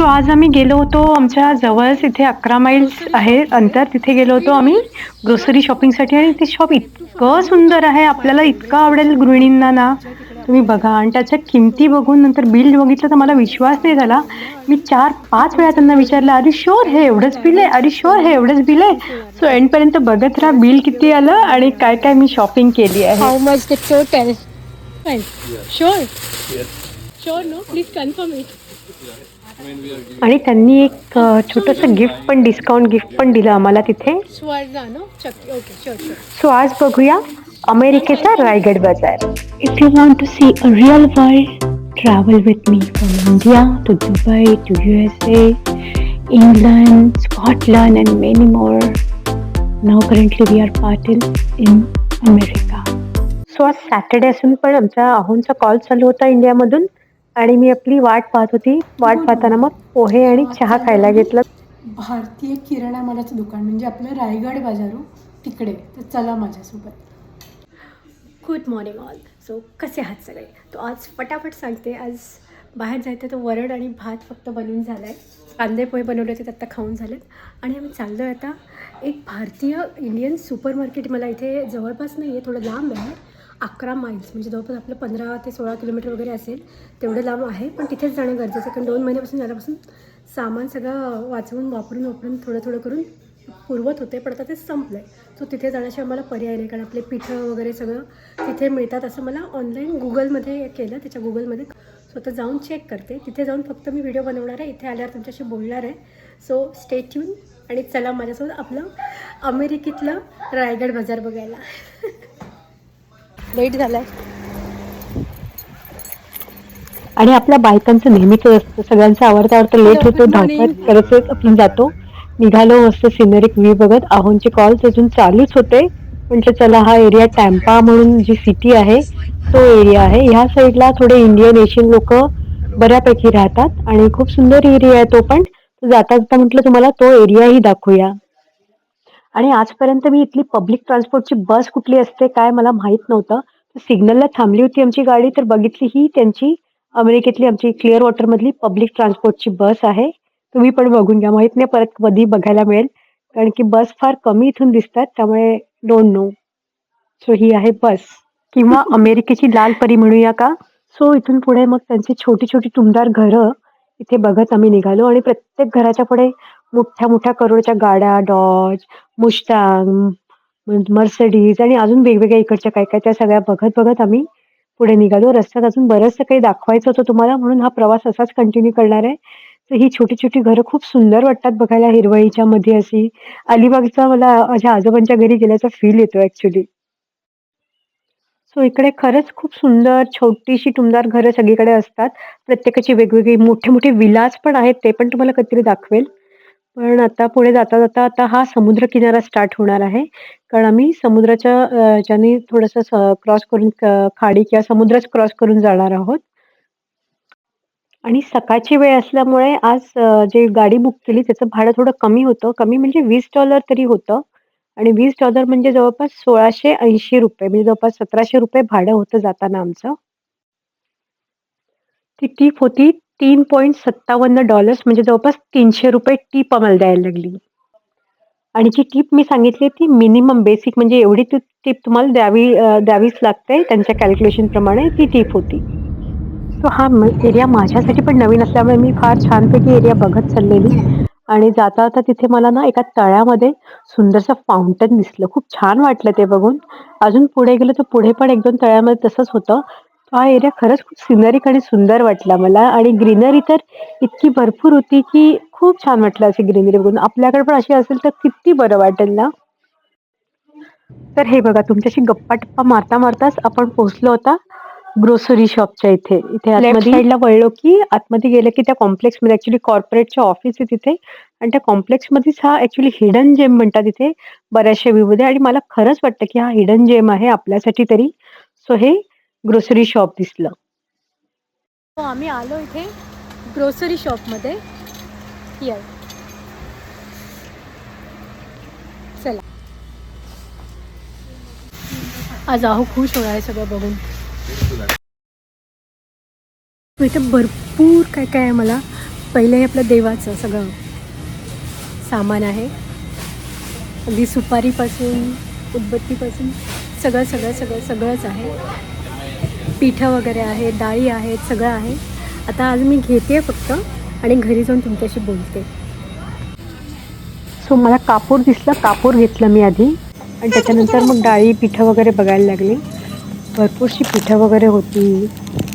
So आज आम्ही गेलो होतो आमच्या जवळच इथे अकरा माइल्स आहे अंतर तिथे गेलो होतो आम्ही ग्रोसरी शॉपिंगसाठी आणि ते शॉप इतकं सुंदर आहे आपल्याला इतकं आवडेल गृहिणींना ना तुम्ही बघा आणि त्याच्या किमती बघून नंतर बिल बघितलं तर मला विश्वास नाही झाला मी चार पाच वेळा त्यांना विचारलं अरे शुअर हे एवढंच बिल आहे अरे शुअर हे एवढंच बिल आहे सो एंडपर्यंत बघत राहा बिल किती आलं आणि काय काय मी शॉपिंग केली आहे much the total? Fine. Sure. Sure, no? Please confirm it. आणि त्यांनी एक छोटंसं गिफ्ट पण डिस्काउंट गिफ्ट पण दिलं आम्हाला तिथे. सो आज बघूया अमेरिकेचा रायगड बाजार. If you want to see a real world travel with me from India to Dubai to U S A England Scotland and many more now currently we are part in in America so आज Saturday असून पण आमचा अहोंचा call चालू होता इंडियामधून. आणि मी आपली वाट पाहत होती. वाट पाहताना मग पोहे आणि चहा खायला घेतलं. भारतीय किराणा मालाचं दुकान म्हणजे आपलं रायगड बाजारू तिकडे. तर चला माझ्यासोबत. गुड मॉर्निंग ऑल सो कसे आहात सगळे? तो आज फटाफट सांगते. आज बाहेर जायचं तर वरड आणि भात फक्त बनवून झाला आहे कांदे पोहे बनवले होते आत्ता खाऊन झालेत. आणि आम्ही चाललो आहे आता एक भारतीय इंडियन सुपर मार्केट मला इथे जवळपास नाही आहे थोडं लांब आहे. अकरा माइल्स म्हणजे जवळपास आपलं पंधरा ते सोळा किलोमीटर वगैरे असेल तेवढं लांब आहे. पण तिथेच जाणं गरजेचं आहे कारण दोन महिन्यापासून झाल्यापासून सामान सगळं वाचवून वापरून वापरून थोडं थोडं करून पुरवत होते पण आता ते संपलं आहे सो तिथे जाण्याशिवाय मला पर्याय नाही कारण आपले पिठं वगैरे सगळं तिथे मिळतात असं मला ऑनलाईन गुगलमध्ये केलं त्याच्या गुगलमध्ये सो आता जाऊन चेक करते. तिथे जाऊन फक्त मी व्हिडिओ बनवणार आहे इथे आल्यावर तुमच्याशी बोलणार आहे. सो स्टे ट्यून आणि चला माझ्यासोबत आपलं अमेरिकेतलं रायगड बाजार बघायला. लेट झाला आहे आणि आपल्या बायकांचं नेहमीच असतं. सगळ्यांचं आवडता आवडतं लेट होतो. धावपळ करतच आपण जातो. निघालो मस्त सिनरिक व्ह्यू बघत. आहोंचे कॉल्स अजून चालूच होते. म्हटलं चला हा एरिया टॅम्पा म्हणून जी सिटी आहे तो एरिया आहे. ह्या साईडला थोडे इंडियन एशियन लोक बऱ्यापैकी राहतात. आणि खूप सुंदर एरिया आहे तो पण. जाता जाता म्हटलं तुम्हाला तो एरियाही दाखवूया. आणि आजपर्यंत मी इथली पब्लिक ट्रान्सपोर्टची बस कुठली असते काय मला माहीत नव्हतं. सिग्नलला थांबली होती आमची गाडी तर बघितली ही त्यांची अमेरिकेतली आमची क्लिअर वॉटर मधली पब्लिक ट्रान्सपोर्टची बस आहे. तुम्ही पण बघून घ्या माहीत नाही परत कधी बघायला मिळेल. कारण की बस फार कमी इथून दिसतात त्यामुळे डोंट नो सो ही आहे बस किंवा अमेरिकेची लाल परी म्हणूया का? सो इथून पुढे मग त्यांची छोटी छोटी टुमदार घरं इथे बघत आम्ही निघालो आणि प्रत्येक घराच्या पुढे मोठ्या मोठ्या करोडच्या गाड्या डॉज मुस्टांग मर्सडीज आणि अजून वेगवेगळ्या इकडच्या काय काय त्या सगळ्या बघत बघत आम्ही पुढे निघालो. रस्त्यात अजून बरंचसं काही दाखवायचं होतं तुम्हाला म्हणून हा प्रवास असाच कंटिन्यू करणार आहे. तर ही छोटी छोटी घरं खूप सुंदर वाटतात बघायला हिरवळीच्या मध्ये अशी. अलिबागचा मला माझ्या आजोबांच्या घरी गेल्याचा फील येतो ऍक्च्युली सो इकडे खरंच खूप सुंदर छोटीशी टुमदार घरं सगळीकडे असतात. प्रत्येकाची वेगवेगळी मोठे मोठे विलास पण आहेत ते पण तुम्हाला कधीतरी दाखवेल. पण आता पुढे जाता जाता आता हा समुद्र किनारा स्टार्ट होणार आहे. कारण आम्ही समुद्राच्या अ, ज्याने थोडंसं क्रॉस करून खाडी किंवा समुद्रच क्रॉस करून जाणार आहोत. आणि सकाळची वेळ असल्यामुळे आज अ, जे गाडी बुक केली त्याचं भाडं थोडं कमी होतं. कमी म्हणजे वीस डॉलर तरी होतं. आणि वीस डॉलर म्हणजे जवळपास सोळाशे ऐंशी रुपये म्हणजे जवळपास सतराशे रुपये भाडं होतं जाताना आमचं. ती टीप होती तीन पॉईंट सत्तावन्न डॉलर्स म्हणजे जवळपास तीनशे रुपये टीप आम्हाला द्यायला लागली. आणि जी टीप मी सांगितली ती मिनिमम बेसिक म्हणजे एवढी ती टीप तुम्हाला द्यावी द्यावीच लागते त्यांच्या कॅल्क्युलेशन प्रमाणे ती टीप होती. सो हा एरिया माझ्यासाठी पण नवीन असल्यामुळे मी फार छानपैकी एरिया बघत चाललेली. आणि जाता जाता तिथे मला ना एका तळ्यामध्ये सुंदरसं फाउंटन दिसलं. खूप छान वाटलं ते बघून. अजून पुढे गेलो तर पुढे पण एक दोन तळ्यामध्ये तसंच होतं. हा एरिया खरंच खूप सिनरिक आणि सुंदर वाटला मला. आणि ग्रीनरी तर इतकी भरपूर होती की खूप छान वाटलं अशी ग्रीनरी बघून. आपल्याकडे पण अशी असेल तर किती बरं वाटेल ना? तर हे बघा तुमच्याशी गप्पा टप्पा मारता मारताच आपण पोहोचलो होता ग्रोसरी शॉपच्या इथे. इथे आतमध्ये साईडला वळलो की आतमध्ये गेलं की त्या कॉम्प्लेक्समध्ये ऍक्च्युली कॉर्पोरेटच्या ऑफिस आहे तिथे. आणि त्या कॉम्प्लेक्स मध्येच हा ऍक्च्युली हिडन जेम म्हणतात इथे बऱ्याचशा व्ह्यू मध्ये आणि मला खरंच वाटतं की हा हिडन जेम आहे आपल्यासाठी तरी. सो हे ग्रोसरी शॉप दिसलं. हो आम्ही आलो इथे ग्रोसरी शॉपमध्ये हिअर चला. आज आहो खुश होणार आहे सगळं बघून. इथे भरपूर काय काय आहे मला. पहिले हे आपलं देवाचं सगळं सामान आहे. अगदी सुपारीपासून उदबत्तीपासून सगळं सगळं सगळं सगळंच आहे. पिठं वगैरे आहे डाळी आहेत सगळं आहे. आता आज मी घेते फक्त आणि घरी जाऊन तुमच्याशी बोलते. सो मला कापूर दिसला. कापूर घेतलं मी आधी. आणि त्याच्यानंतर मग डाळी पिठं वगैरे बघायला लागली. भरपूरशी पिठं वगैरे होती.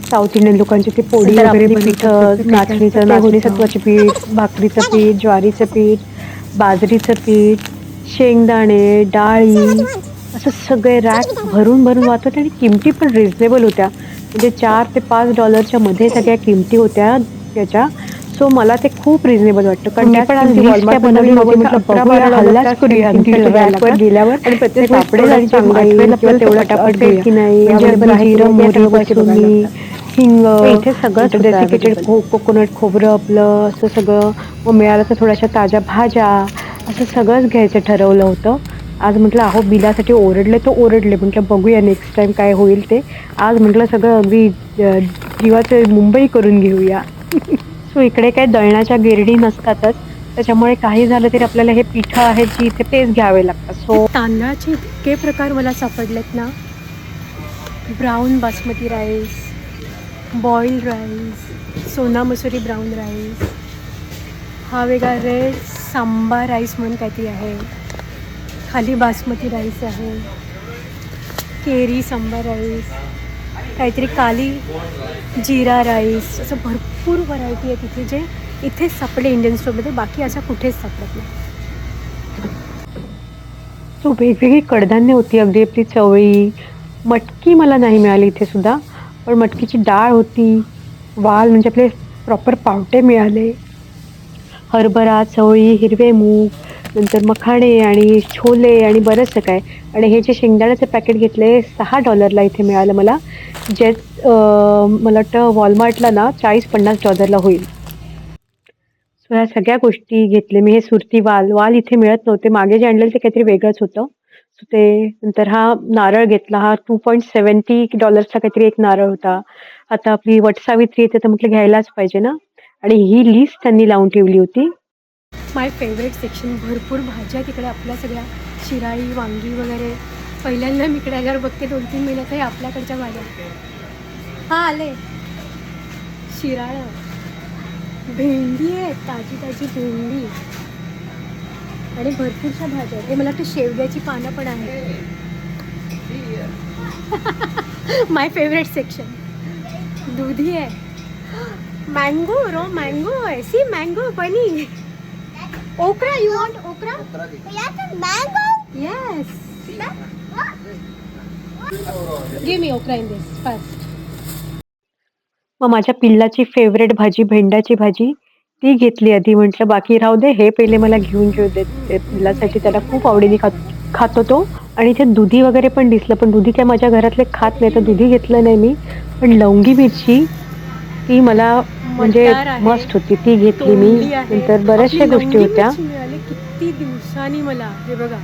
साऊथ इंडियन लोकांची ती पोळी वगैरे पिठं नाचणीचं होतं. सत्वाची पीठ भाकरीचं पीठ ज्वारीचं पीठ बाजरीचं पीठ शेंगदाणे डाळी असं सगळे रॅक भरून भरून वाहत होते आणि किमती पण रिझनेबल होत्या. म्हणजे चार ते पाच डॉलरच्या मध्ये सगळ्या किमती होत्या त्याच्या. सो मला ते खूप रिझनेबल वाटतं कारण मी पण? गेल्यावर आणि प्रत्येक किंवा तेवढं. की नाही म्हणजे हिंग इथे सगळंच होतं डेसिकेटेड. कोकोनट खोबरं आपलं असं सगळं. मग मिळालं तर थोड्याशा ताज्या भाज्या असं सगळंच घ्यायचं ठरवलं होतं. आज म्हटलं अहो बिलासाठी ओरडले तर ओरडले. म्हटलं बघूया नेक्स्ट टाईम काय होईल ते. आज म्हटलं सगळं अगदी जीवाचं मुंबई करून घेऊया. सो इकडे काय दळणाच्या गिरणी नसतातच. त्याच्यामुळे काही झालं तरी आपल्याला हे पिठं आहेत जी इथे तेच घ्यावे लागतात. सो तांदळाचे इतके प्रकार मला सापडलेत ना. Brown basmati rice boiled rice Sona Masuri brown rice हा वेगळा रेड सांबा राईस म्हणून काहीतरी आहे. खाली बासमती राईस आहे केरी सांबार राईस काहीतरी काली जिरा राईस असं भरपूर व्हरायटी आहे तिथे जे इथेच सापडले इंडियन स्टोरमध्ये बाकी असं कुठेच सापडत नाही. सो वेगवेगळी कडधान्य होती अगदी आपली चवळी. मटकी मला नाही मिळाली इथे सुद्धा पण मटकीची डाळ होती. वाल म्हणजे आपले प्रॉपर पावटे मिळाले. हरभरा चवळी हिरवे मूग नंतर मखाणे आणि छोले आणि बरंचसं काय. आणि हे जे शेंगदाण्याचं पॅकेट घेतले सहा डॉलरला इथे मिळालं मला. जे मला वाटतं वॉलमार्टला ना चाळीस पन्नास डॉलरला होईल. सो ह्या सगळ्या गोष्टी घेतले मी. हे सुरती वाल वाल इथे मिळत नव्हते. मागे जे आणलेलं ते काहीतरी वेगळंच होतं. सो ते नंतर हा नारळ घेतला. हा टू पॉईंट सेवन्टी डॉलर्सचा काहीतरी एक नारळ होता. आता आपली वटसावित्री येते तर म्हटलं घ्यायलाच पाहिजे ना. आणि ही लिस्ट त्यांनी लावून ठेवली होती. माय फेवरेट सेक्शन भरपूर भाज्या तिकडे आपल्या सगळ्या. शिराळी वांगी वगैरे. पहिल्यांदा मी इकडे आल्यावर बघते. दोन तीन महिन्यात हे आपल्याकडच्या भाज्या. हां आले. शिराळ. भेंडी आहे. ताजी ताजी भेंडी. आणि भरपूरशा भाज्या आहेत. हे मला वाटतं शेवग्याची पानं पण आहेत. माय फेवरेट सेक्शन दुधी आहे. मँगो रो मँगो आहे. सी मँगो बनी Okra, you want okra? A mango. Yes. Give me okra in this first. मग माझ्या पिल्लाची फेवरेट भाजी भेंड्याची भाजी ती घेतली आधी म्हटलं बाकी राहू दे हे पहिले मला घेऊन घेऊ ते पिल्लासाठी त्याला खूप आवडीने खात खातो तो आणि ते दुधी वगैरे पण दिसलं पण दुधी काय माझ्या घरातले खात नाही तर दुधी घेतलं नाही मी पण लवंगी मिरची ती मला म्हणजे मस्त होती. ती घेतली मी. नंतर बऱ्याचशा गोष्टी होत्या. किती दिवसांनी मला. हे बघा.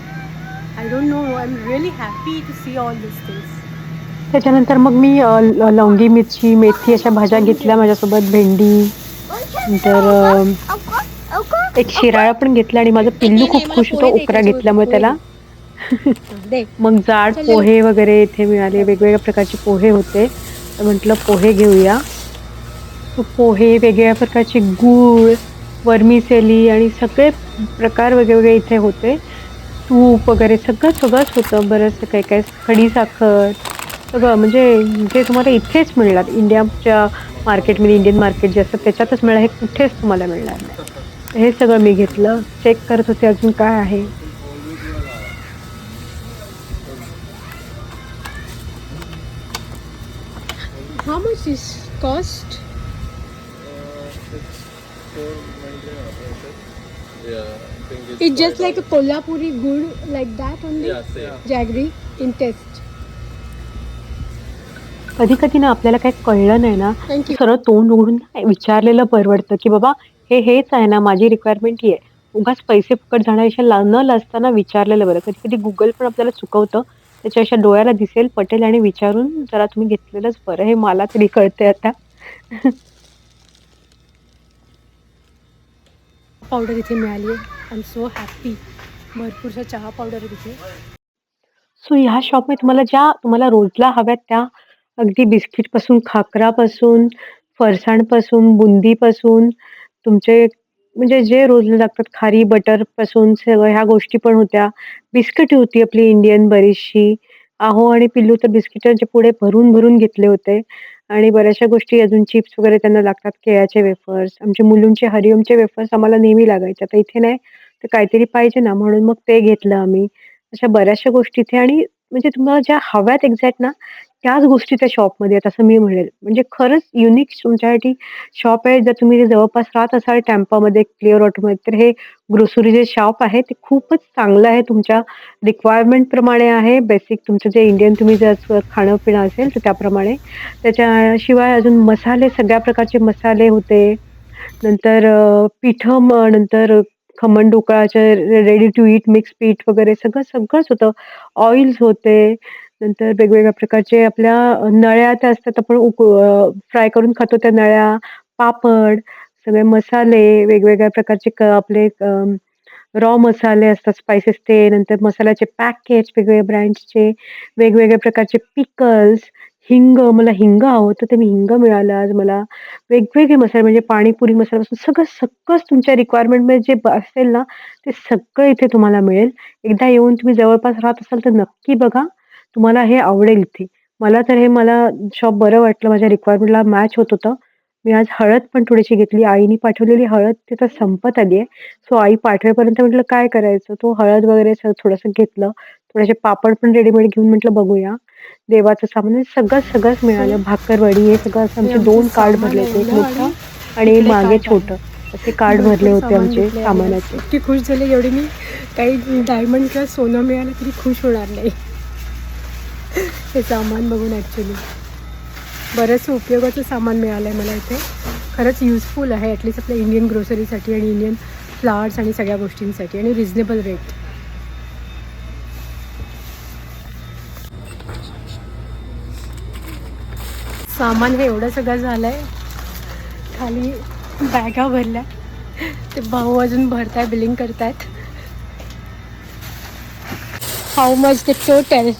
I don't know I am really happy to see all this things त्याच्यानंतर मग मी लवंगी मिरची मेथी अशा भाज्या घेतल्या माझ्यासोबत. भेंडी. नंतर. एक शिराळा पण घेतला आणि माझं पिल्लू खूप खुश होतो ओकरा घेतल्यामुळे त्याला. मग जाड. पोहे वगैरे इथे मिळाले. वेगवेगळ्या प्रकारचे पोहे होते. तर म्हटलं पोहे घेऊया. पोहे वेगळ्या प्रकारचे गूळ वर्मिसेली आणि सगळे प्रकार वेगवेगळे इथे होते. तूप वगैरे सगळं सगळंच होतं. बरंचसं काही काय खडीसाखर सगळं. म्हणजे जे तुम्हाला इथेच मिळणार. इंडियाच्या मार्केटमध्ये इंडियन मार्केट जे असतं त्याच्यातच मिळणार. हे कुठेच तुम्हाला मिळणार नाही. हे सगळं मी घेतलं. चेक करत होते अजून काय आहे. How much is cost it's it just five like a Kolhapuri gur like that only Yeah, same. Jaggery in taste कधी कधी ना आपल्याला काही कळलं नाही ना. थँक्यू सरळ तोंड उघडून विचारलेलं परवडतं की बाबा हे हेच आहे ना माझी रिक्वायरमेंट ही आहे. उगाच पैसे फुकट जाण्यापेक्षा ला- न लाजताना विचारलेलं बरं. कधी कधी गुगल पण आपल्याला चुकवतं. त्याच्यापेक्षा डोळ्याला दिसेल पटेल आणि विचारून जरा तुम्ही घेतलेलंच बरं. हे मला तरी कळतंय आता. पावडर इथे मिळाली आहे. आय एम सो हॅपी भरपूरशा चहा पावडर इथे. तिथे सो ह्या शॉपमध्ये तुम्हाला ज्या तुम्हाला रोजला हव्यात त्या अगदी बिस्किटपासून खाकरापासून फरसाणपासून बुंदीपासून तुमचे म्हणजे जे रोजला लागतात खारी बटरपासून सगळं ह्या गोष्टी पण होत्या. बिस्किट होती आपली इंडियन बरीचशी. आहो आणि पिल्लू तर बिस्किटांचे पुढे भरून भरून घेतले होते. आणि बऱ्याचशा गोष्टी अजून चिप्स वगैरे त्यांना लागतात केळ्याचे वेफर्स आमच्या मुलुंडचे हरिओमचे वेफर्स आम्हाला नेहमी लागायचे. आता इथे नाही तर काहीतरी पाहिजे ना म्हणून मग ते घेतलं आम्ही. अशा बऱ्याचशा गोष्टी इथे आणि म्हणजे तुम्हाला ज्या हव्यात एक्झॅक्ट ना त्याच गोष्टी त्या शॉपमध्ये आहेत असं मी म्हणेल. म्हणजे खरंच युनिक तुमच्यासाठी शॉप आहे जर तुम्ही जवळपास राहत असाल टॅम्पामध्ये क्लिअर ऑटोमध्ये तर हे ग्रोसरी जे शॉप आहे ते खूपच चांगलं आहे. तुमच्या रिक्वायरमेंट प्रमाणे आहे. बेसिक तुमचं जे इंडियन तुम्ही जर खाणं पिणं असेल तर त्याप्रमाणे. त्याच्याशिवाय अजून मसाले सगळ्या प्रकारचे मसाले होते. नंतर अ, पिठं नंतर खमण ढोकळाचे रेडी टू ईट मिक्स पीठ वगैरे सगळं सगळंच होतं. ऑइल्स होते. नंतर वेगवेगळ्या प्रकारचे आपल्या नळ्या त्या असतात आपण उक फ्राय करून खातो त्या नळ्या पापड सगळे मसाले वेगवेगळ्या प्रकारचे क आपले रॉ मसाले असतात स्पाइसेस ते नंतर मसाल्याचे पॅकेज वेगवेगळ्या ब्रँड्सचे वेगवेगळ्या प्रकारचे पिकल्स हिंग मला हिंग आवडतं ते मी हिंग मिळालं आज मला. वेगवेगळे मसाले म्हणजे पाणीपुरी मसाल्यापासून सगळं सगळंच तुमच्या रिक्वायरमेंटमध्ये जे ब- असेल ना ते सगळं इथे तुम्हाला मिळेल. एकदा येऊन तुम्ही जवळपास राहत असाल तर नक्की बघा. तुम्हाला हे आवडेल इथे मला तर हे मला शॉप बरं वाटलं. माझ्या रिक्वायरमेंटला मॅच होत होतं. मी आज हळद पण थोडीशी घेतली. आईने पाठवलेली हळद तिथं संपत आली आहे. सो आई पाठवेपर्यंत म्हटलं काय करायचं? तो हळद वगैरे थोडंसं घेतलं. थोडेसे पापड पण रेडीमेड घेऊन म्हटलं बघूया. देवाचं सामान हे सगळं सगळंच मिळालं. भाकरवडी हे सगळं असं आमचे आमचं दोन कार्ड सामान भरले होते एक एवढं मोठं आणि मागे card छोटं. असे कार्ड भरले भरपूर होते सामान आमचे घेतलंय. सामानाचे. इतकी खुश झाले एवढी मी. काही डायमंड किंवा सोनं मिळालं तरी खुश होणार नाही. हे सामान बघून ॲक्च्युली बरंचसं उपयोगाचं सामान मिळालं आहे मला इथे. खरंच युजफुल आहे ॲटलिस्ट आपल्या इंडियन ग्रोसरीसाठी आणि इंडियन फ्लावर्स आणि सगळ्या गोष्टींसाठी आणि रिजनेबल रेट सामान हे एवढं सगळं झालं आहे खाली बॅगा भरल्या. ते भाऊ अजून भरताय बिलिंग करतायत. How much the total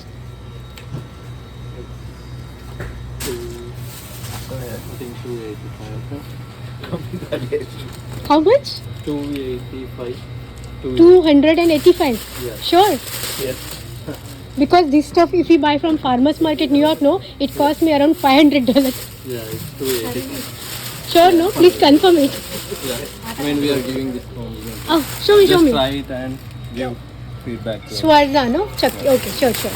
285. How much? 285. 285? Sure? Yes. because this stuff, if you buy from farmers market, New York, no, it costs me around $500. Yeah, it's 285. Sure, no? Please confirm it. Yeah, when we are giving this phone. Oh, show me, Just show me. try it and give feedback. Swarza, no? Chuck, okay, sure, sure.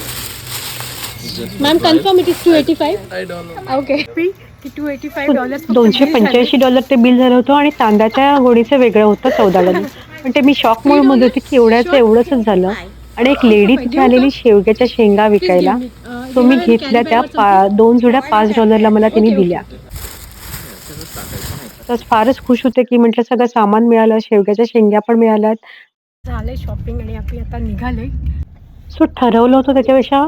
Ma'am, confirm it is 285. I don't know. Okay. की two eighty five dollars दोनशे पंच्याऐंशी dollar ते bill झालं होतं आणि तांदळाच्या गोडीचं वेगळं होतं चौदा डॉलर पण ते मी शॉक मोडमध्ये होते की एवढ्याचं एवढंच झालं. आणि एक लेडी तिथे आलेली शेवग्याच्या शेंगा विकायला. तो मी घेतल्या त्या पा दोन जुड्या पाच डॉलरला मला तिने दिल्या. तर फारच खुश होते की म्हटलं सगळं सामान मिळालं शेवग्याच्या शेंग्या पण मिळाल्यात. झालंय शॉपिंग आणि आपली आता निघालोय. सो ठरवलं होतं त्याच्यापेक्षा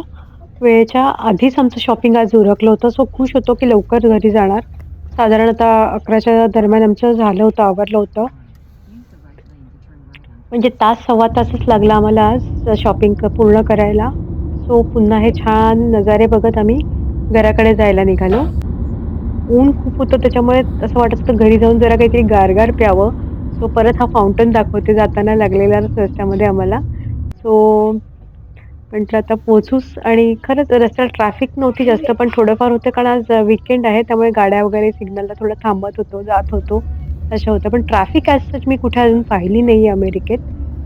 वेळेच्या आधीच आमचं शॉपिंग आज उरकलं होतं. सो खुश होतो की लवकर घरी जाणार. साधारण आता अकराच्या दरम्यान आमचं झालं होतं आवरलं होतं. म्हणजे तास सव्वा तासच लागला आम्हाला आज शॉपिंग पूर्ण करायला. सो पुन्हा हे छान नजारे बघत आम्ही घराकडे जायला निघालो. ऊन खूप होतं त्याच्यामुळे असं वाटत होतं घरी जाऊन जरा काहीतरी गारगार प्यावं. सो परत हा फाउंटन दाखवते जाताना लागलेला रस्त्यामध्ये आम्हाला. सो म्हटलं आता पोचूच आणि खरंच रस्त्याला ट्रॅफिक नव्हती जास्त पण थोडंफार होतं कारण आज विकेंड आहे त्यामुळे गाड्या वगैरे सिग्नलला थोडं थांबत होतो जात होतो. अशा होतं. पण ट्रॅफिक ॲज सच मी कुठे अजून पाहिली नाही आहे अमेरिकेत.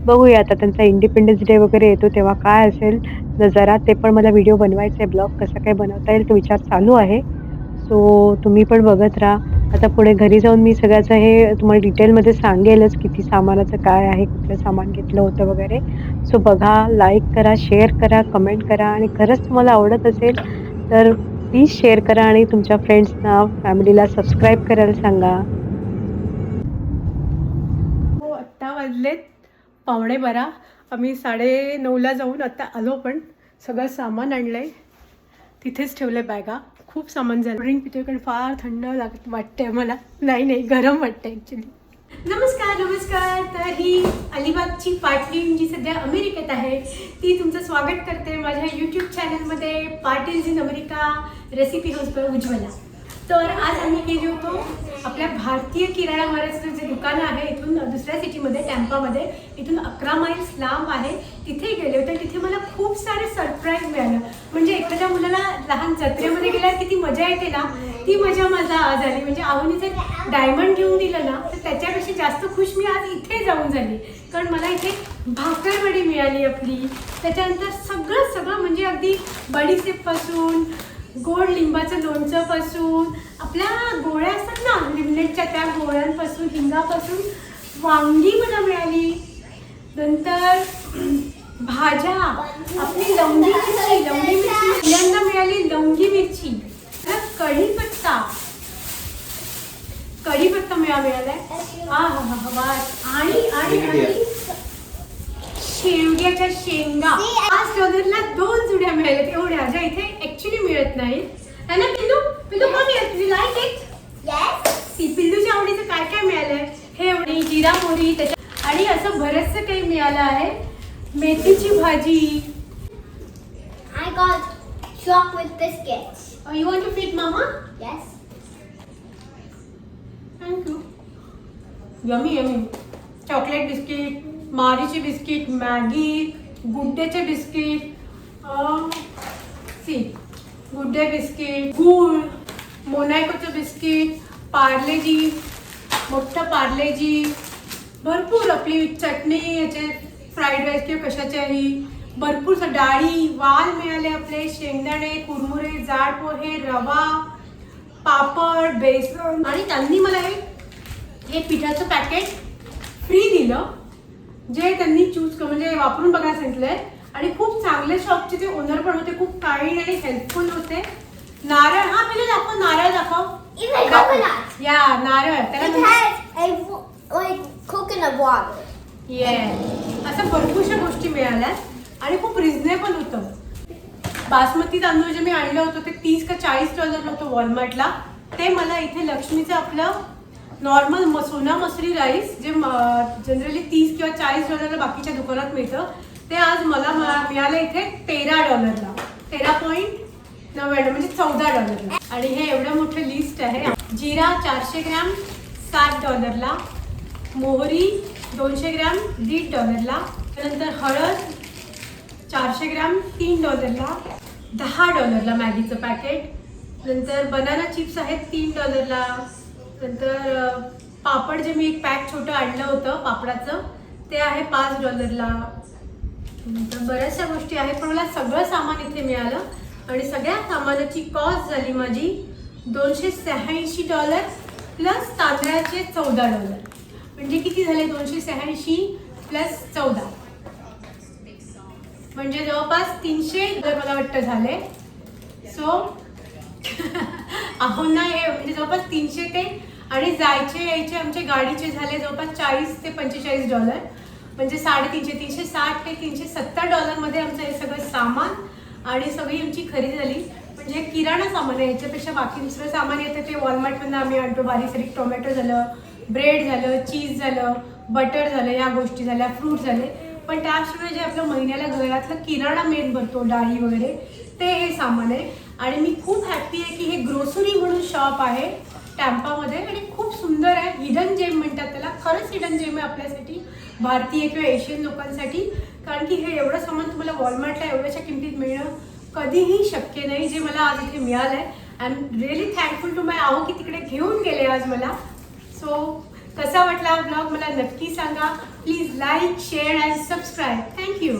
बघूया आता त्यांचा इंडिपेंडन्स डे वगैरे येतो तेव्हा काय असेल. नजारा ते पण मला व्हिडिओ बनवायचा आहे ब्लॉग कसा काय बनवता येईल तो विचार चालू आहे. सो तुम्ही पण बघत राहा. आता पुढे घरी जाऊन मी सगळ्याचं हे तुम्हाला डिटेलमध्ये सांगेलच किती सामानाचं काय आहे कुठलं सामान घेतलं होतं वगैरे. सो बघा लाईक करा शेअर करा कमेंट करा आणि खरंच तुम्हाला आवडत असेल तर प्लीज शेअर करा आणि तुमच्या फ्रेंड्सना फॅमिलीला सबस्क्राईब करायला सांगा. हो आत्ता वाजलेत पावणे बारा. आम्ही साडे नऊला जाऊन आत्ता आलो पण सगळं सामान आणलं आहे तिथेच ठेवलं बॅगा. खूप सामान झालं. ड्रिंक पितोय कारण फार थंड लागत वाटतंय मला नाही नाही गरम वाटतं ॲक्च्युली नमस्कार नमस्कार. तर ही अलिबागची पाटलीन जी सध्या अमेरिकेत आहे ती तुमचं स्वागत करते माझ्या यूट्यूब चॅनलमध्ये Patils in America recipe house by Ujjwala. तर आज आम्ही गेलो होतो आपल्या भारतीय किराणा महाराजचं जे दुकान आहे इथून दुसऱ्या सिटीमध्ये टॅम्पामध्ये इथून अकरा माइल्स लांब आहे. तिथे गेले होते तिथे मला खूप सारे सरप्राईज मिळालं. म्हणजे एखाद्या मुलाला लहान जत्रेमध्ये गेल्यावर किती मजा येते ना ती मजा माझा आज आली. म्हणजे आवनी जर डायमंड घेऊन दिलं ना तर त्याच्यापेक्षा जास्त खुश मी आज इथे जाऊन झाली. कारण मला इथे भाकरवडी मिळाली आपली. त्याच्यानंतर सगळं सगळं म्हणजे अगदी बडीसेपपासून गोड लिंबाचं लोणचं पासून आपल्या गोळ्या असतात ना लिमलेटच्या त्या गोळ्यांपासून हिंगापासून वांगी मला मिळाली. नंतर भाज्या आपली लवंगी मिरची लवंगी मिरची पहिल्यांदा मिळाली लवंगी मिरची. तर कढीपत्ता. कढीपत्ता मिळा मिळालाय. हा हा हा आणि आणि शेवग्याच्या शेंगा. पाच डॉलरला दोन जुड्या मिळाल्या एवढ्या ज्या इथे ऍक्च्युली मिळत नाहीत. है ना पिल्लू? पिल्लू का मिळत? तुझी लाईक इट Yes. ती पिल्लूच्या आवडीचं काय काय मिळालंय? हे एवढी जिरा मोहरी त्याच्या आणि असं बरंचसं काही मिळालं आहे. मेथीची भाजी. I got chocolate biscuits. You want to feed मामा Yes. Thank you yummy yummy chocolate biscuit मारीचे biscuit Maggi गुड्डेचे बिस्किट सी गुड्डे बिस्किट गूळ मोनायकोचं बिस्किट पार्लेजी मोठं पार्लेजी भरपूर आपली चटणी याचे फ्राईड राईस किंवा कशाच्याही भरपूर डाळी वाल मिळाले आपले शेंगदाणे कुरमुरे जाड पोहे रवा पापड बेसन. आणि त्यांनी मला हे हे पिठाचं पॅकेट फ्री दिलं. जे त्यांनी चूज कर म्हणजे वापरून बघायला सांगितलंय. आणि खूप चांगले शॉपचे ते ओनर पण होते खूप काइंड आणि हेल्पफुल होते. नारळ हा पहिले दाखव नारळ दाखव. या नारळ. त्याला. ये असं भरपूरशा गोष्टी मिळाल्यात आणि खूप रिझनेबल होतं. बासमती तांदूळ जे मी आणलं होतं ते तीस का चाळीस डॉलर होतं वॉलमार्टला ते मला इथे लक्ष्मीचं आपलं नॉर्मल म सोना मसुरी राईस जे जनरली तीस किंवा चाळीस डॉलरला बाकीच्या दुकानात मिळतं ते आज मला मिळालं इथे तेरा डॉलरला तेरा पॉईंट नव्याण्णव म्हणजे चौदा डॉलरला आणि हे एवढं मोठं लिस्ट आहे. जिरा चारशे ग्रॅम सात डॉलरला मोहरी दोनशे ग्रॅम दीड डॉलरला त्यानंतर हळद चारशे ग्रॅम तीन डॉलरला दहा डॉलरला मॅगीचं पॅकेट नंतर बनाना चिप्स आहेत तीन डॉलरला नंतर पापड जे मी एक पॅक छोटं आणलं होतं पापडाचं ते आहे पाच डॉलरला. नंतर बऱ्याचशा गोष्टी आहेत पण मला सगळं सामान इथे मिळालं आणि सगळ्या सामानाची कॉस्ट झाली माझी दोनशे शहाऐंशी डॉलर प्लस तांदळाचे चौदा डॉलर. म्हणजे किती झाले दोनशे शहाऐंशी प्लस चौदा? म्हणजे जवळपास तीनशे डॉलर मला वाटतं झाले. सो अहो नाही हे म्हणजे जवळपास तीनशे ते आणि जायचे यायचे आमचे गाडीचे झाले जवळपास चाळीस ते पंचेचाळीस डॉलर. म्हणजे साडेतीनशे तीनशे साठ ते तीनशे सत्तर डॉलरमध्ये आमचं हे सगळं सामान आणि सगळी आमची खरेदी झाली. म्हणजे किराणा सामान आहे याच्यापेक्षा बाकी दुसरं सामान येतं ते वॉलमार्टमधनं आम्ही आणतो. बारीक सारीक टोमॅटो झालं ब्रेड झालं चीज झालं बटर झालं या गोष्टी झाल्या फ्रूट झाले. पण त्याशिवाय जे आपलं महिन्याला घरातलं किराणा मेन भरतो डाळी वगैरे ते हे सामान आहे. आणि मी खूप हॅप्पी आहे की हे ग्रोसरी म्हणून शॉप आहे. टॅम्पामध्ये आणि खूप सुंदर आहे. हिडन जेम म्हणतात त्याला. खरंच हिडन जेम आहे आपल्यासाठी भारतीय किंवा एशियन लोकांसाठी. कारण की हे एवढं सामान तुम्हाला वॉलमार्टला एवढ्याच्या किमतीत मिळणं कधीही शक्य नाही जे मला आज इथे मिळालं आहे I am really thankful to my आहो की तिकडे घेऊन गेले आज मला. सो कसा वाटला ब्लॉग मला नक्की सांगा. Please like share and subscribe thank you